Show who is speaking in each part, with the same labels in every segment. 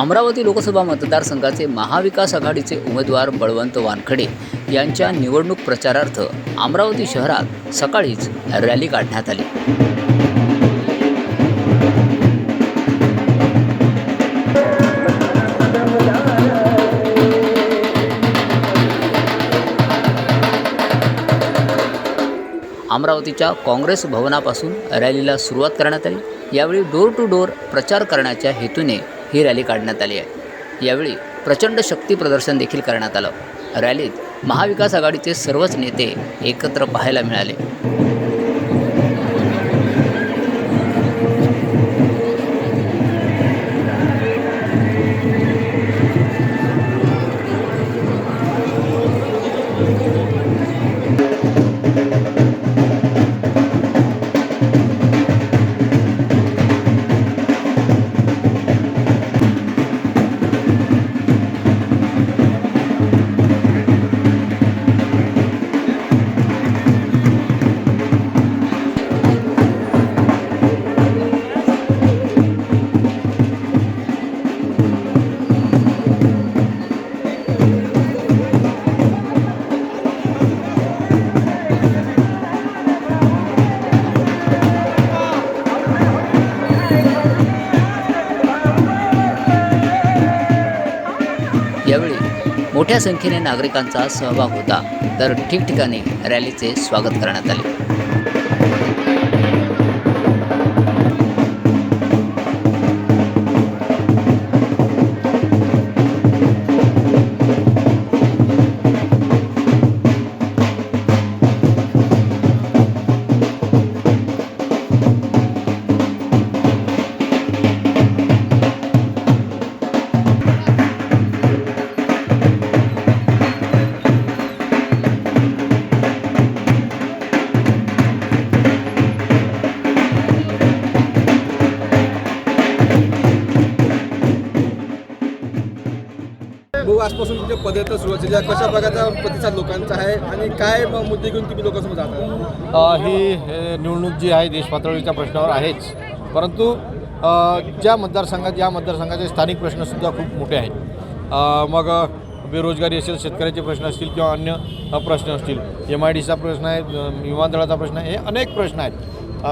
Speaker 1: अमरावती लोकसभा मतदारसंघाचे महाविकास आघाडीचे उमेदवार बळवंत वानखडे यांच्या निवडणूक प्रचारार्थ अमरावती शहरात सकाळीच रॅली काढण्यात आली. अमरावतीच्या काँग्रेस भवनापासून रॅलीला सुरुवात करण्यात आली. यावेळी डोर टू डोर प्रचार करण्याच्या हेतूने ही रॅली काढण्यात आली आहे. यावेळी प्रचंड शक्ती प्रदर्शन देखील करण्यात आलं. रॅलीत महाविकास आघाडीचे सर्वच नेते एकत्र पाहायला मिळाले. मोठ्या संख्येने नागरिकांचा सहभाग होता. तर ठिकठिकाणी रॅलीचे स्वागत करण्यात आले.
Speaker 2: आजपासून तुमच्या पदयात्रा सुरुवात झाली कशा प्रकारचा प्रतिसाद लोकांचा आहे आणि काय मुद्दे घेऊन तुम्ही लोकांसमोर जाता
Speaker 3: ही हे, निवडणूक जी आहे देशपातळीच्या प्रश्नावर आहेच. परंतु ज्या मतदारसंघात या मतदारसंघाचे स्थानिक प्रश्नसुद्धा खूप मोठे आहेत. मग बेरोजगारी असेल शेतकऱ्याचे प्रश्न असतील किंवा अन्य प्रश्न असतील एम आय डीचा प्रश्न आहे विमानतळाचा प्रश्न आहे हे अनेक प्रश्न आहेत.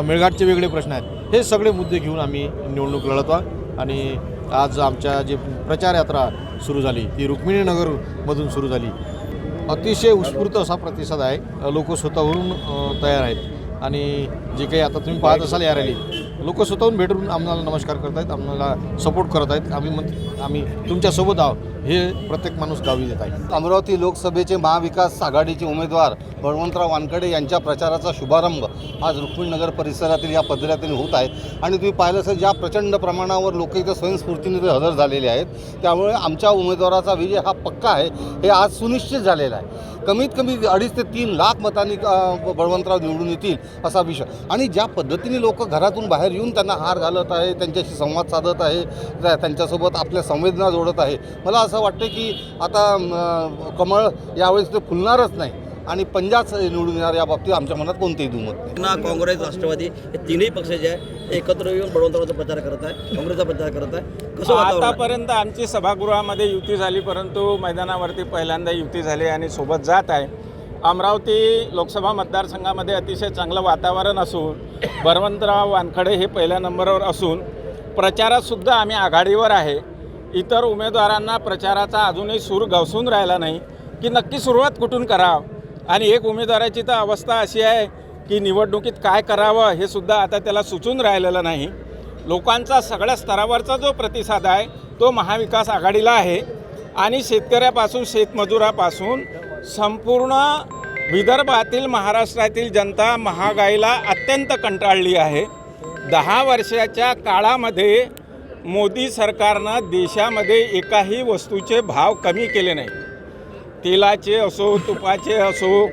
Speaker 3: मेळघाटचे वेगळे प्रश्न आहेत. हे सगळे मुद्दे घेऊन आम्ही निवडणूक लढतो आणि आज आमच्या जी प्रचार यात्रा सुरू झाली ती रुक्मिणीनगरमधून सुरू झाली. अतिशय उत्स्फूर्त असा प्रतिसाद आहे. लोक स्वतःहून तयार आहेत. आणि जे काही आता तुम्ही पाहत असाल या रॅली लोक स्वतःहून भेटून आम्हाला नमस्कार करत आहेत आम्हाला सपोर्ट करत आहेत आम्ही मग आम्ही तुमच्यासोबत आहोत हे प्रत्येक माणूस गावी देत आहे.
Speaker 4: अमरावती लोकसभेचे महाविकास आघाडीचे उमेदवार बळवंतराव वानकडे यांच्या प्रचाराचा शुभारंभ आज रुक्मिणनगर परिसरातील या पदऱ्यातील होत आहे. आणि तुम्ही पाहिलं असेल ज्या प्रचंड प्रमाणावर लोक इथं स्वयंस्फूर्तीने ते हजर झालेले आहेत त्यामुळे आमच्या उमेदवाराचा विजय हा पक्का आहे हे आज सुनिश्चित झालेला आहे. कमीत कमी अडीच ते तीन लाख मतांनी बळवंतराव निवडून येतील असा विषय. आणि ज्या पद्धतीने लोक घरातून बाहेर येऊन त्यांना हार घालत आहे त्यांच्याशी संवाद साधत आहे त्या- त्यांच्यासोबत आपल्या संवेदना जोडत आहे मला असं वाटतं की आता कमळ यावेळेस ते फुलणारच नाही. आणि पंजाच निवडून येणार या बाबतीत आमच्या मनात कोणतेही दुमत नाही.
Speaker 5: ना काँग्रेस राष्ट्रवादी हे तिन्ही पक्ष जे आहे एकत्र येऊन बळवंतरावाचा प्रचार करत आहे काँग्रेसचा प्रचार करत आहे. कसं वातावरण?
Speaker 6: आतापर्यंत आमची सभागृहामध्ये युती झाली परंतु मैदानावरती पहिल्यांदा युती झाली आणि सोबत जात आहे. अमरावती लोकसभा मतदारसंघामध्ये अतिशय चांगलं वातावरण असून बळवंतराव वानखडे हे पहिल्या नंबरवर असून प्रचारातसुद्धा आम्ही आघाडीवर आहे. इतर उमेदवारांना प्रचाराचा अजूनही सूर गवसून राहिला नाही की नक्की सुरुवात कुठून करावं? आणि एक उमेदवाराची तर अवस्था अशी आहे की निवडणुकीत काय करावं हे सुद्धा आता त्याला सुचून राहिलेलं नाही. लोकांचा सगळ्या स्तरावरचा जो प्रतिसाद आहे तो महाविकास आघाडीला आहे. आणि शेतकऱ्यापासून शेतमजुरापासून संपूर्ण विदर्भातील महाराष्ट्रातील जनता महागाईला अत्यंत कंटाळली आहे. दहा वर्षाच्या काळामध्ये मोदी सरकारनं देशामध्ये एकाही वस्तूचे भाव कमी केले नाही तेलाचे असो तुपाचे असो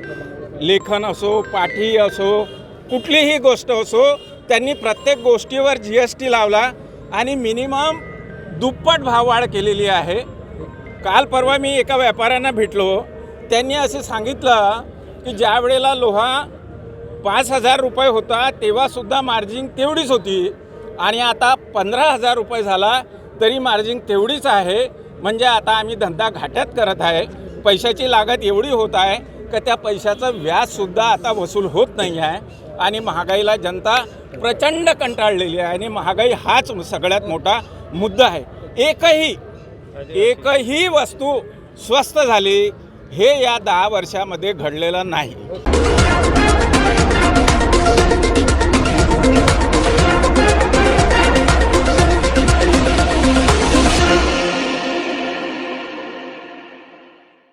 Speaker 6: लेखन असो पाठी असो कुठलीही गोष्ट असो त्यांनी प्रत्येक गोष्टीवर जी एस टी लावला आणि मिनिमम दुप्पट भाववाढ केलेली आहे. काल परवा मी एका व्यापाऱ्यांना भेटलो. त्यांनी असे सांगितलं की ज्या वेळेला लोहा पाच हजार रुपये होता तेव्हासुद्धा मार्जिन तेवढीच होती. आणि आता पंधरा हजार रुपये झाला तरी मार्जिन तेवढीच आहे. म्हणजे आता आम्ही धंदा घाट्यात करत आहे. पैशाची लागत एवढी होत आहे का त्या पैशाचं व्याजसुद्धा आता वसूल होत नाही आहे. आणि महागाईला जनता प्रचंड कंटाळलेली आहे आणि महागाई हाच सगळ्यात मोठा मुद्दा आहे. एकही एकही वस्तू स्वस्त झाली हे या दहा वर्षामध्ये घडलेलं नाही.